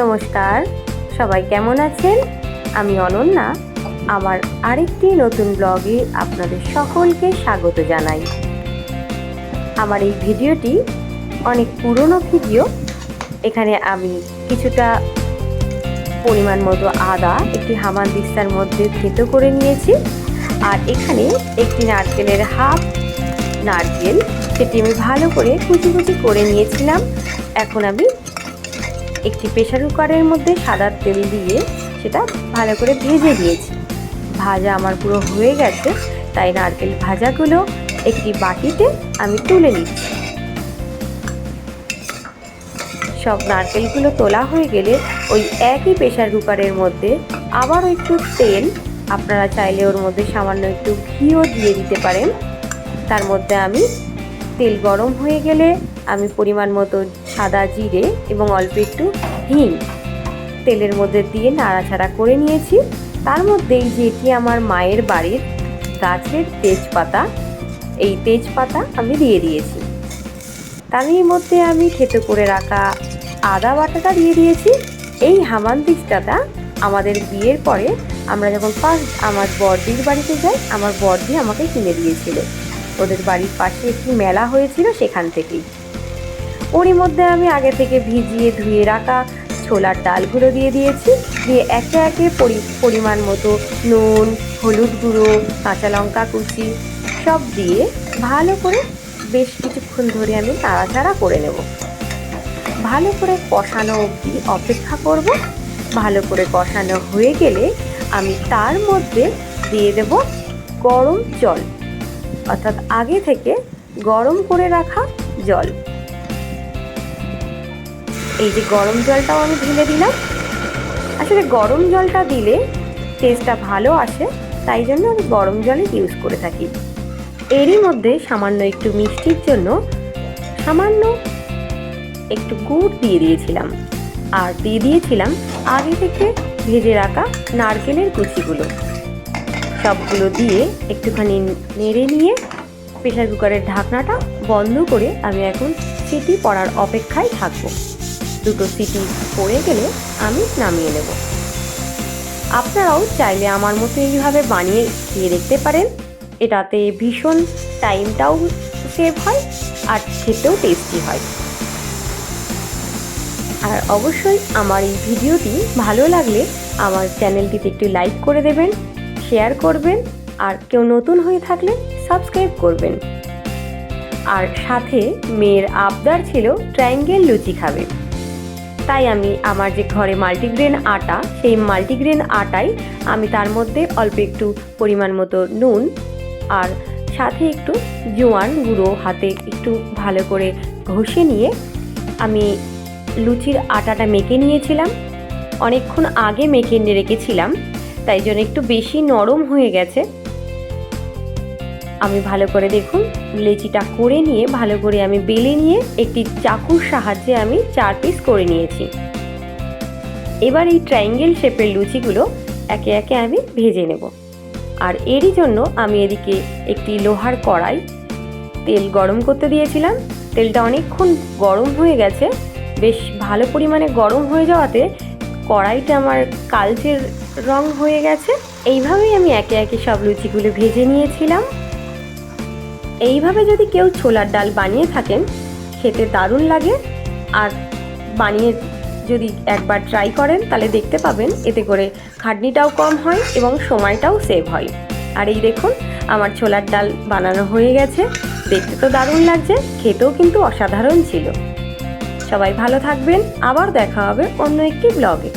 নমস্কার। সবাই কেমন আছেন? আমি অনন্যা। আমার আরেকটি নতুন ব্লগে আপনাদের সকলকে স্বাগত জানাই। আমার এই ভিডিওটি অনেক পুরনো ভিডিও। এখানে আমি কিছুটা পরিমাণ মতো আদা, একটি হামান দিস্তার মধ্যে থেতো করে নিয়েছি। আর এখানে একটি নারকেলের হাফ নারকেল, সেটি আমি ভালো করে কুচি কুচি করে নিয়েছিলাম। এখন আমি একটি প্রেশার কুকারের মধ্যে সাদা তেল দিয়ে সেটা ভালো করে ভেজে দিয়েছি ভাজা আমার পুরো হয়ে গেছে, তাই নারকেল ভাজাগুলো একটি বাটিতে আমি তুলে নিচ্ছি। সব নারকেলগুলো তোলা হয়ে গেলে ওই একই প্রেশার কুকারের মধ্যে আবারও একটু তেল, আপনারা চাইলে ওর মধ্যে সামান্য একটু ঘিও দিয়ে দিতে পারেন। তার মধ্যে আমি তেল গরম হয়ে গেলে আমি পরিমাণ মতো সাদা জিরে এবং অল্প একটু হিং তেলের মধ্যে দিয়ে নাড়াচাড়া করে নিয়েছি। তার মধ্যেই যেটি আমার মায়ের বাড়ির গাছের তেজপাতা, এই তেজপাতা আমি দিয়ে দিয়েছি। তারই মধ্যে আমি খেতে করে রাখা আদা বাটাটা দিয়ে দিয়েছি। এই হামানদিস্তাটা আমাদের বিয়ের পরে আমরা যখন ফার্স্ট আমার বড়দির বাড়িতে যাই, আমার বড়দি আমাকে কিনে দিয়েছিল। ওদের বাড়ির পাশে একটি মেলা হয়েছিল সেখান থেকেই। ওরই মধ্যে আমি আগে থেকে ভিজিয়ে ধুয়ে রাখা ছোলার ডালগুলো দিয়ে দিয়েছি, দিয়ে একে একে পরি, পরিমাণ মতো নুন, হলুদ গুঁড়ো, কাঁচা লঙ্কা কুচি সব দিয়ে ভালো করে বেশ কিছুক্ষণ ধরে আমি নাড়াচাড়া করে নেব। ভালো করে কষানো অবধি অপেক্ষা করব। ভালো করে কষানো হয়ে গেলে আমি তার মধ্যে দিয়ে দেব গরম জল। অর্থাৎ আগে থেকে গরম করে রাখা জল। এই যে গরম জলটাও আমি ঢেলে দিলাম। আসলে গরম জলটা দিলে টেস্টটা ভালো আসে, তাই জন্য আমি গরম জলই ইউজ করে থাকি। এরই মধ্যে সামান্য একটু মিষ্টির জন্য সামান্য একটু গুড় দিয়ে দিয়েছিলাম। আর দিয়ে দিয়েছিলাম আগে থেকে ভেজে রাখা নারকেলের কুচিগুলো। সবগুলো দিয়ে একটুখানি নেড়ে নিয়ে প্রেশার কুকারের ঢাকনাটা বন্ধ করে আমি এখন সিটি পড়ার অপেক্ষায় থাকব। দুটো সিটি পড়ে গেলে আমি নামিয়ে নেব। আপনারাও চাইলে আমার মতো এইভাবে বানিয়ে খেয়ে দেখতে পারেন। এটাতে ভীষণ টাইমটাও সেভ হয় আর খেতেও টেস্টি হয়। আর অবশ্যই আমার এই ভিডিওটি ভালো লাগলে আমার চ্যানেলটিতে একটু লাইক করে দেবেন। শেয়ার করবেন আর কেউ নতুন হয়ে থাকলে সাবস্ক্রাইব করবেন। আর সাথে মেয়ের আবদার ছিল ট্রায়াঙ্গেল লুচি খাবে। তাই আমি আমার যে ঘরে মাল্টিগ্রেন আটা, সেই মাল্টিগ্রেন আটাই আমি তার মধ্যে অল্প একটু পরিমাণ মতো নুন আর সাথে একটু জোয়ান গুঁড়ো হাতে একটু ভালো করে ঘষে নিয়ে আমি লুচির আটাটা মেখে নিয়েছিলাম। অনেকক্ষণ আগে মেখে রেখেছিলাম। তাই জন্য একটু বেশি নরম হয়ে গেছে। আমি ভালো করে দেখুন, লেচিটা করে নিয়ে ভালো করে আমি বেলে নিয়ে একটি চাকুর সাহায্যে আমি চার পিস করে নিয়েছি। এবার এই ট্রায়াঙ্গেল শেপের লুচিগুলো একে একে আমি ভেজে নেব। আর এরই জন্য আমি এদিকে একটি লোহার কড়াই, তেল গরম করতে দিয়েছিলাম। তেলটা অনেকক্ষণ গরম হয়ে গেছে। বেশ ভালো পরিমাণে গরম হয়ে যাওয়াতে কড়াইটা আমার কালচের রং হয়ে গেছে। এইভাবেই আমি একে একে সব লুচিগুলো ভেজে নিয়েছিলাম। এইভাবে যদি কেউ ছোলার ডাল বানিয়ে থাকেন, খেতে দারুণ লাগে। আর বানিয়ে যদি একবার ট্রাই করেন, তাহলে দেখতে পাবেন এতে করে খাটনিটাও কম হয় এবং সময়টাও সেভ হয়। আর এই দেখুন, আমার ছোলার ডাল বানানো হয়ে গেছে। দেখতে তো দারুণ লাগছে, খেতেও কিন্তু অসাধারণ ছিল। সবাই ভালো থাকবেন। আবার দেখা হবে অন্য একটি ব্লগে